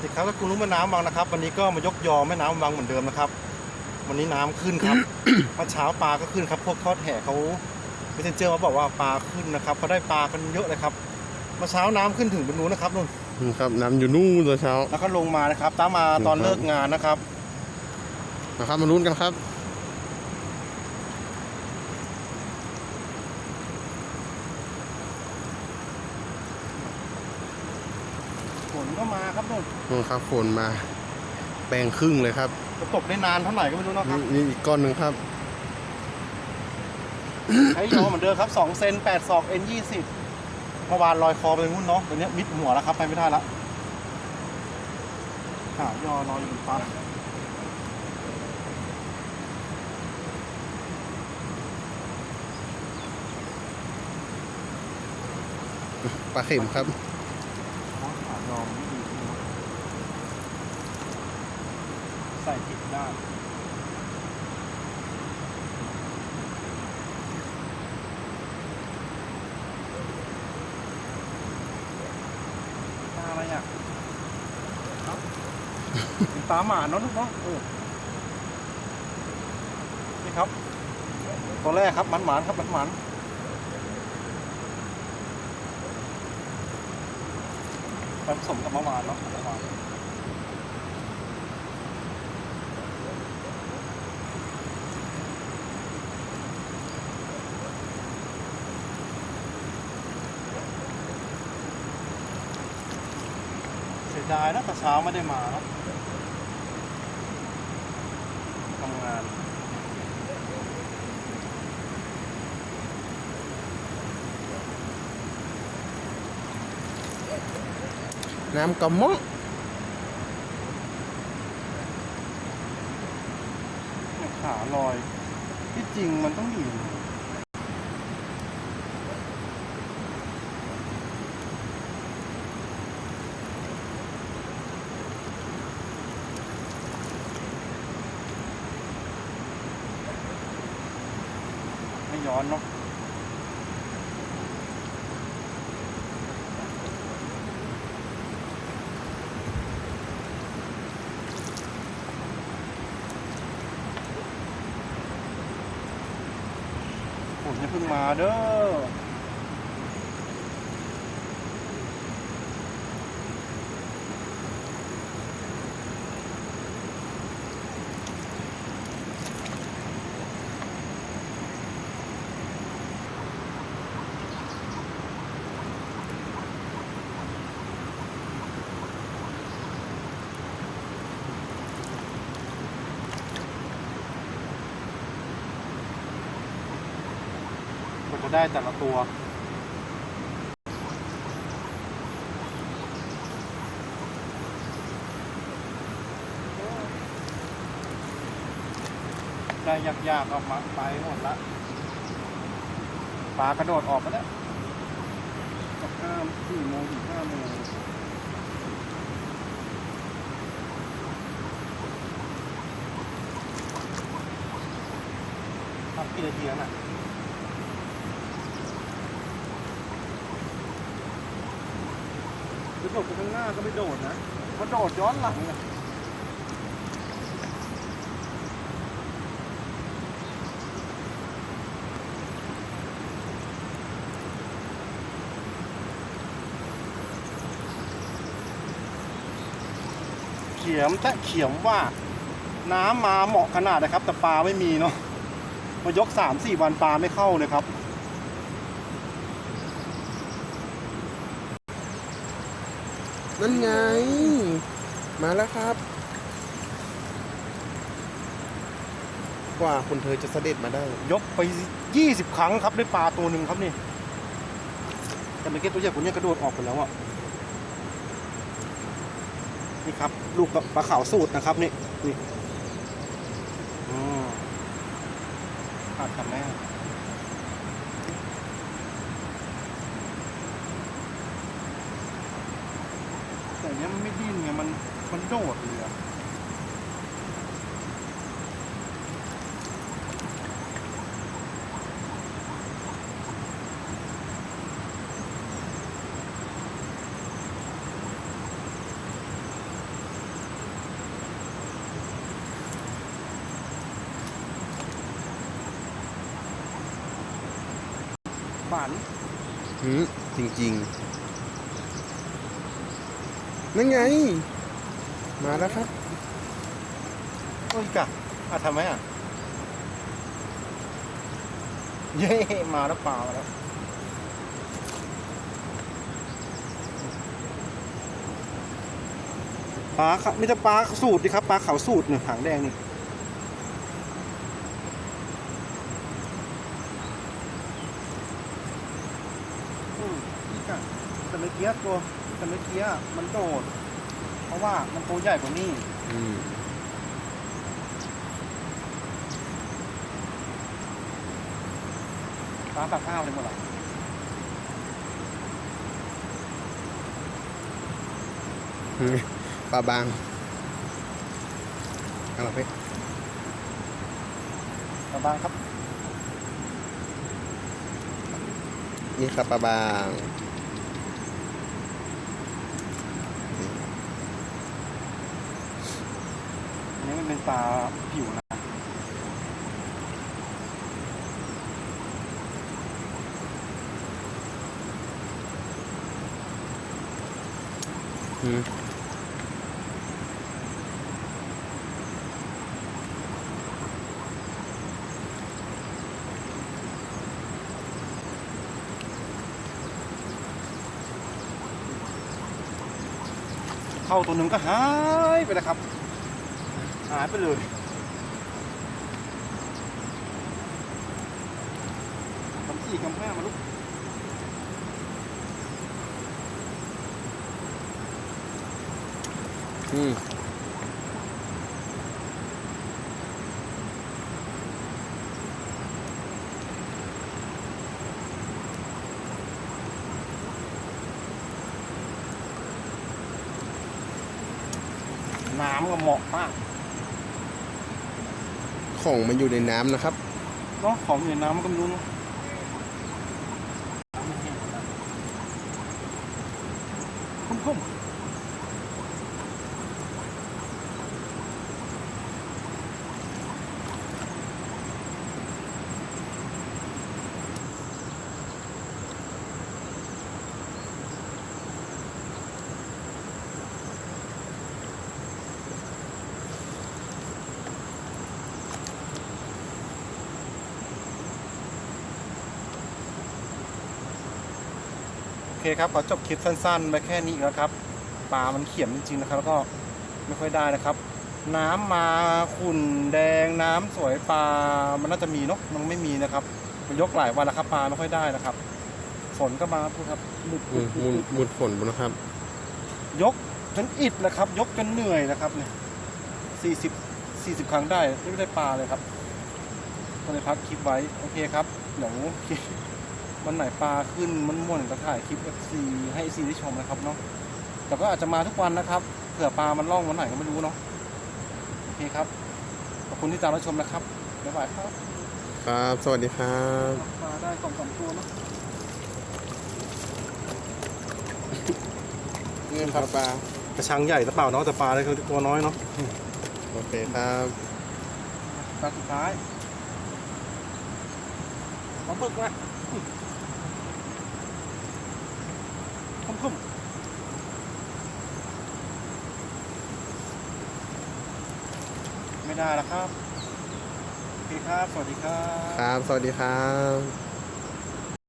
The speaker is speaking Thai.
สวัสดีครับก็คุณรู้แม่น้ำบางนะครับ วันนี้ก็มายกยอแม่น้ำบางเหมือนเดิมนะครับ วันนี้น้ำขึ้นครับเมื่อเช้าปลาก็ขึ้นครับพวกทอดแห่เขาเมสเซนเจอร์มาบอกว่าปลาขึ้นนะครับเขาได้ปลากันเยอะเลยครับเมื่อเช้าน้ำขึ้นถึงบนนู้นนะครับนู่นนะครับน้ำอยู่นู่นตอนเช้าแล้วก็ลงมานะครับตามมาตอนเลิกงานนะครับนะครับมาลุ้นกันครับ ก็มาครับนู่นนู่นครับฝนมาแปลงครึ่งเลยครับจะตกได้นานเท่าไหร่ก็ไม่รู้นะครับนี่นี่อีกก้อนหนึ่งครับใช้ยอเหมือนเดิมครับ2เซน8ศอก N 20เมื่อวานลอยคอไปงู้นเนาะตอนนี้มิดหัวแล้วครับ ไปไม่ได้ละหายอลอยอยู่ฟ้าปลาเข็มครับ หายอมไม่ดีใส่ผิดด้านตาอะไรอะครับ ตามหมาเนาะลูกเนาะนี่ครับ ตัวแรกครับมันหมานครับมันหมานผสมกับมื่อวานเนาะมื่อวานเสียดายนะแต่เช้าไม่ได้มาเนาะ ทำงานน้ำกระมะเนี่ยขาลอย ที่จริงมันต้องอยู่ ร้อนเนาะผมจะเพิ่งมาเด้อ กว่าจะได้แต่ละตัว ได้ยากๆออกมาไปหมดละปลากระโดดออกไปแล้วห้าสี่โมงถึงห้าโมงทำกี่นาทีแล้วน่ะ กระโดดไปข้างหน้าก็ไม่โดดนะมาโดดย้อนหลังอะเขียมแต่เขียมว่า น้ำมาเหมาะขนาดนะครับ แต่ปลาไม่มีเนาะมายกสามสี่วันปลาไม่เข้าเลยครับ นั่นไง มาแล้วครับ กว่าคุณเธอจะเสด็จมาได้ ยกไปยี่สิบครั้งครับได้ปลาตัวหนึ่งครับนี่ แต่เมื่อกี้ตัวใหญ่ผมเนี่ยกระโดดออกไปแล้วอะ นี่ครับ ลูกปลาขาวสูตรนะครับนี่ นี่อืมขาดกับแม่ เมันมันโดดเลยอะฝัน หือจริง ๆ นั่นไง มาแล้วครับโอ้ยกะอะทำไหมอะ เย้มาแล้วเปล่าแล้วปลาครับมีแต่ปลาสูตรดิครับปลาขาวสูตรเนี่ยหางแดงนี่อืมนี่กะแต่เมื่อกี้ตัว แต่เมื่อกี้มันโดด เพราะว่ามันตัวใหญ่กว่านี้อืมปลาปากข้าวเลยหมดเลยปลาบางเอาละเพ่ปลาบางครับ นี่ครับปลาบาง อั นี้มันเป็นปลาผิวนะอืมเข้าตัวหนึ่งก็หายไปแล้วครับ หายไปเลยทำสี่กำแพงมาลูกอืมน้ำก็เหมาะมาก ของมันอยู่ในน้ำนะครับเนาะของอยู่ในน้ำมันก็ไม่รู้เนอะคุ้มๆ เคครับขอจบคลิปสั้นๆไปแค่นี้อีกแล้วครับปลามันเขียมจริงๆนะครับ แล้วก็ไม่ค่อยได้นะครับ น้ำมาขุ่นแดงน้ำสวยปลามันน่าจะมีเนาะมันไม่มีนะครับ มันยกหลายวันแล้วครับปลาไม่ค่อยได้นะครับ ฝนก็มาพูดครับหลุดอืมมุนมุดฝนบนนะครับ ยกจนอิดนะครับ ยกจนเหนื่อยนะครับเนี่ยสี่สิบสี่สิบครั้งได้ไม่ได้ปลาเลยครับก็เลยพักคลิปไว้ โอเคครับเดี๋ยว วันไหนปลาขึ้นมันม่วนๆก็ถ่ายคลิป FC ให้ FC ได้ชมนะครับเนาะแต่ก็อาจจะมาทุกวันนะครับเผื่อปลามันล่องวันไหนก็ไม่รู้เนาะโอเคครับขอบคุณที่ตามรับชมนะครับบ๊ายบายครับครับ สวัสดีครับปลาได้สองสามตัวเนาะนี่ครับปลากระชังใหญ่หรือเปล่าเนาะแต่ปลาได้ตัวน้อยเนาะโอเคครับปลาสุดท้ายมาบึกมา คุ้มไม่ได้แล้วครับพี่ครับ สวัสดีครับ ครับ สวัสดีครับ